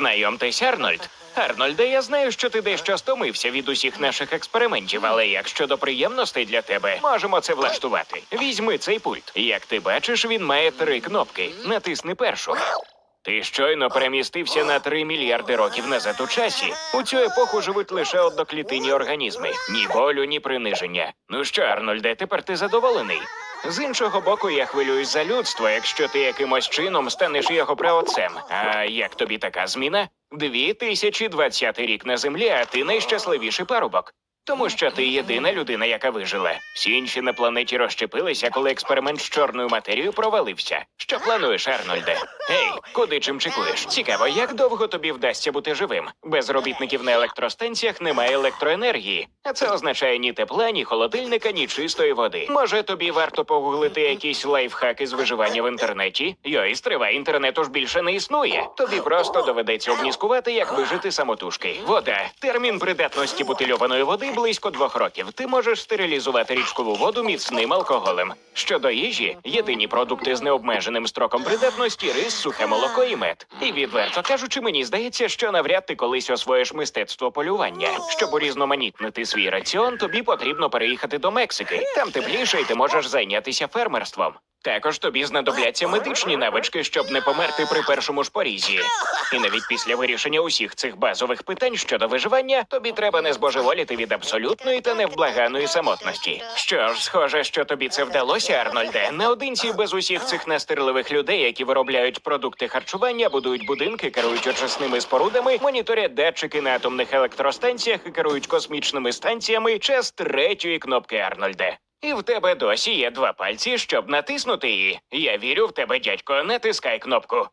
Знайомтесь, Арнольд. Арнольде, я знаю, що ти дещо стомився від усіх наших експериментів, але як щодо приємностей для тебе, можемо це влаштувати. Візьми цей пульт. Як ти бачиш, він має три кнопки. Натисни першу. Ти щойно перемістився на 3 мільярди років назад у часі. У цю епоху живуть лише одноклітинні організми. Ні болю, ні приниження. Ну що, Арнольде, тепер ти задоволений? З іншого боку, я хвилююсь за людство, якщо ти якимось чином станеш його праотцем. А як тобі така зміна? 2020 рік на землі, а ти найщасливіший парубок. Тому що ти єдина людина, яка вижила. Всі інші на планеті розщепилися, коли експеримент з чорною матерією провалився. Що плануєш, Арнольде? Ей, куди чим чекуєш? Цікаво, як довго тобі вдасться бути живим? Без робітників на електростанціях немає електроенергії, а це означає ні тепла, ні холодильника, ні чистої води. Може, тобі варто погуглити якісь лайфхаки з виживання в інтернеті? Йой, стривай, інтернету ж більше не існує. Тобі просто доведеться обміскувати, як вижити самотужки. Вода. Термін придатності бутильованої води близько двох років. Ти можеш стерилізувати річкову воду міцним алкоголем. Щодо їжі, єдині продукти з необмеженим строком придатності рис, сухе молоко і мед. І відверто кажучи, мені здається, що навряд ти колись освоїш мистецтво полювання. Щоб урізноманітнити свій раціон, тобі потрібно переїхати до Мексики. Там тепліше, і ти можеш зайнятися фермерством. Також тобі знадобляться медичні навички, щоб не померти при першому ж порізі. І навіть після вирішення усіх цих базових питань щодо виживання, тобі треба не збожеволіти від абсолютної та невблаганої самотності. Що ж, схоже, що тобі це вдалося, Арнольде. Наодинці без усіх цих настирливих людей, які виробляють продукти харчування, будують будинки, керують очисними спорудами, моніторять датчики на атомних електростанціях і керують космічними станціями час третьої кнопки Арнольде. І в тебе досі є два пальці, щоб натиснути її. Я вірю в тебе, дядько. Натискай кнопку.